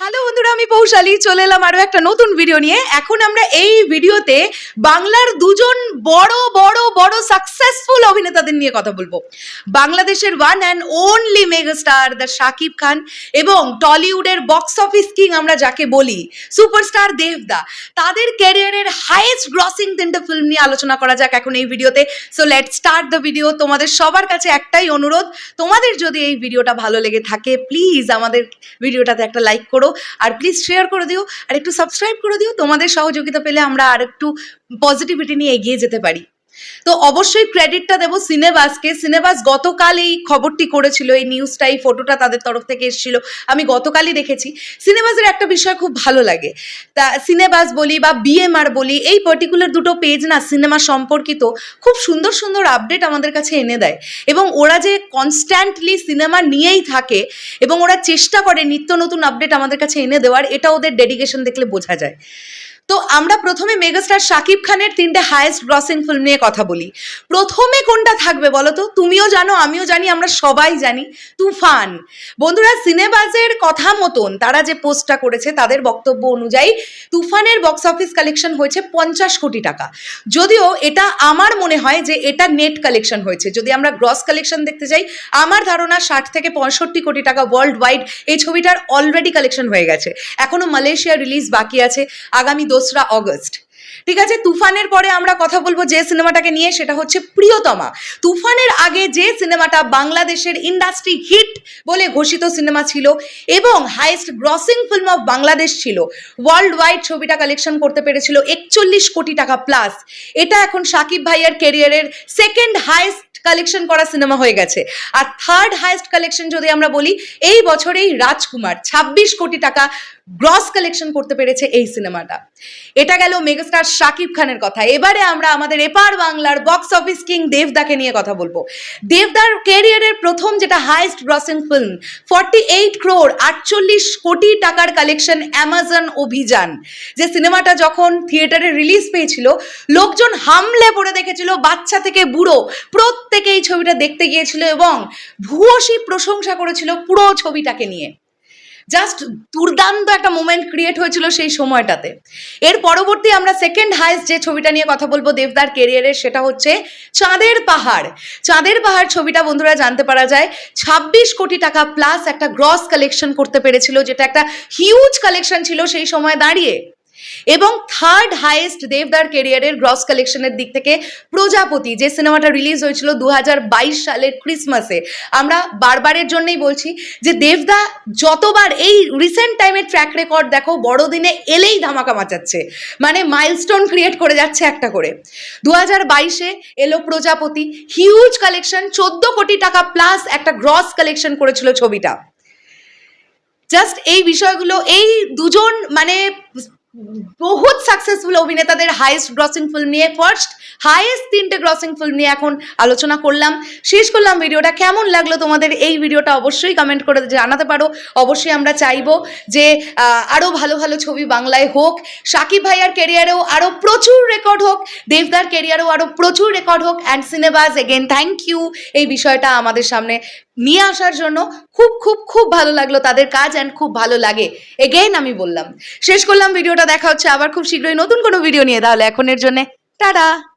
Hello বন্ধুরা, আমি পৌশালী চলে এলাম আরও একটা নতুন ভিডিও নিয়ে। এখন আমরা এই ভিডিওতে বাংলার দুজন বড় বড় বড় সাকসেসফুল অভিনেতাদের নিয়ে কথা বলব। বাংলাদেশের one and only megastar the Shakib Khan এবং টলিউডের বক্স অফিস কিং আমরা যাকে বলি সুপারস্টার দেবদা তাদের ক্যারিয়ারের হাইয়েস্ট গ্রসিং তিনটে ফিল্ম নিয়ে আলোচনা করা যাক এখন এই ভিডিওতে so let start the video তোমাদের সবার কাছে একটাই অনুরোধ, তোমাদের যদি এই ভিডিওটা ভালো লেগে থাকে প্লিজ আমাদের ভিডিওটাতে একটা লাইক করো। আর প্লিজ শেয়ার করে দিও। আর একটু সাবস্ক্রাইব করে দিও। তোমাদের সহযোগিতা পেলে আমরা আর একটু পজিটিভিটি নিয়ে এগিয়ে যেতে পারি। তো অবশ্যই ক্রেডিটটা দেবো সিনেবাসকে সিনেবাস গতকাল এই খবরটি করেছিল, এই নিউজটা এই ফটোটা তাদের তরফ থেকে এসেছিল, আমি গতকালই দেখেছি। সিনেবাসের একটা বিষয় খুব ভালো লাগে। তা সিনেবাস বলি বা বিএমআর বলি, এই পার্টিকুলার দুটো পেজ না সিনেমা সম্পর্কিত খুব সুন্দর সুন্দর আপডেট আমাদের কাছে এনে দেয়। এবং ওরা যে কনস্ট্যান্টলি সিনেমা নিয়েই থাকে এবং ওরা চেষ্টা করে নিত্য নতুন আপডেট আমাদের কাছে এনে দেওয়ার, এটা ওদের ডেডিকেশন দেখলে বোঝা যায়। তো আমরা প্রথমে মেগাস্টার শাকিব খানের তিনটে হায়েস্ট গ্রসিং ফিল্ম নিয়ে কথা বলি। প্রথমে কোনটা থাকবে বলো তো? তুমিও জানো, আমিও জানি, আমরা সবাই জানি, তুফান। বন্ধুরা, সিনেবাজের কথা মতন তারা যে পোস্টটা করেছে, তাদের বক্তব্য অনুযায়ী তুফানের বক্স অফিস কালেকশন হয়েছে পঞ্চাশ কোটি টাকা। যদিও এটা আমার মনে হয় যে এটা নেট কালেকশন হয়েছে। যদি আমরা গ্রস কালেকশন দেখতে যাই, আমার ধারণা ষাট থেকে পঁয়ষট্টি কোটি টাকা ওয়ার্ল্ড ওয়াইড এই ছবিটার অলরেডি কালেকশন হয়ে গেছে। এখনও মালয়েশিয়া রিলিজ বাকি আছে। আগামী দোসরা অগস্ট। ঠিক আছে? তুফানের পরে আমরা কথা বলব যে সিনেমাটাকে নিয়ে, সেটা হচ্ছে প্রিয়তমা। তুফানের আগে যে সিনেমাটা বাংলাদেশের ইন্ডাস্ট্রি হিট বলে ঘোষিত সিনেমা ছিল এবং highest grossing film of Bangladesh ছিল ওয়ার্ল্ড ওয়াইড ছবিটা কালেকশন করতে পেরেছিল একচল্লিশ কোটি টাকা প্লাস। এটা এখন সাকিব ভাইয়ার কেরিয়ারের সেকেন্ড হাইয়েস্ট কালেকশন করা সিনেমা হয়ে গেছে। আর থার্ড হাইয়েস্ট কালেকশন যদি আমরা বলি, এই বছরেই রাজকুমার, ছাব্বিশ কোটি টাকা গ্রস কালেকশন করতে পেরেছে এই সিনেমাটা। এটা গেল মেগাস্টার শাকিব খানের কথা। এবারে আমরা আমাদের এপার বাংলার বক্স অফিস কিং দেবদাকে নিয়ে কথা বলব। দেবদার ক্যারিয়ারের প্রথম যেটা highest grossing film forty eight crore আটচল্লিশ কোটি টাকার কালেকশন অ্যামাজন অভিযান। যে সিনেমাটা যখন থিয়েটারে রিলিজ পেয়েছিল, লোকজন হামলে পড়ে দেখেছিল, বাচ্চা থেকে বুড়ো প্রত্যেকে এই ছবিটা দেখতে গিয়েছিল এবং ভূয়সী প্রশংসা করেছিল পুরো ছবিটাকে নিয়ে। জাস্ট দুর্দান্ত একটা মোমেন্ট ক্রিয়েট হয়েছিল সেই সময়টাতে। এর পরবর্তী আমরা সেকেন্ড হাইস্ট যে ছবিটা নিয়ে কথা বলব দেবদার কেরিয়ারের সেটা হচ্ছে চাঁদের পাহাড়। চাঁদের পাহাড় ছবিটা বন্ধুরা জানতে পারা যায়, ছাব্বিশ কোটি টাকা প্লাস একটা গ্রস কালেকশন করতে পেরেছিল, যেটা একটা হিউজ কালেকশন ছিল সেই সময় দাঁড়িয়ে। এবং থার্ড হাইয়েস্ট দেবদার কেরিয়ারের গ্রস কালেকশনের দিক থেকে প্রজাপতি, যে সিনেমাটা রিলিজ হয়েছিল দু সালের ক্রিসমাসে আমরা বারবারের জন্যই বলছি যে দেবদা যতবার এই রিসেন্ট টাইমের ট্র্যাক রেকর্ড দেখো, বড়দিনে এলেই ধামাকা মাচাচ্ছে। মানে মাইলস্টোন ক্রিয়েট করে যাচ্ছে একটা করে। দু হাজার বাইশে এলো প্রজাপতি হিউজ কালেকশন চোদ্দ কোটি টাকা প্লাস একটা গ্রস কালেকশন করেছিল ছবিটা। জাস্ট এই বিষয়গুলো, এই দুজন মানে বহুত সাকসেসফুল অভিনেতাদের হাইয়েস্ট গ্রসিং ফিল্ম নিয়ে ফার্স্ট হাইয়েস্ট তিনটে গ্রসিং ফিল্ম নিয়ে এখন আলোচনা করলাম। শেষ করলাম ভিডিওটা। কেমন লাগল তোমাদের এই ভিডিওটা অবশ্যই কমেন্ট করে জানাতে পারো। অবশ্যই আমরা চাইব যে আরও ভালো ভালো ছবি বাংলায় হোক, সাকিব ভাইয়ার ক্যারিয়ারেও আরও প্রচুর রেকর্ড হোক, দেবদার ক্যারিয়ারেও আরও প্রচুর রেকর্ড হোক অ্যান্ড সিনেবাস এগেন থ্যাংক ইউ এই বিষয়টা আমাদের সামনে নিয়ে আসার জন্য খুব খুব খুব ভালো লাগল তাদের কাজ অ্যান্ড খুব ভালো লাগে। এগেইন আমি বললাম। শেষ করলাম, ভিডিওটা দেখা হচ্ছে আবার খুব শীঘ্রই নতুন কোনো ভিডিও নিয়ে। তাহলে এখনের জন্যে, টাটা!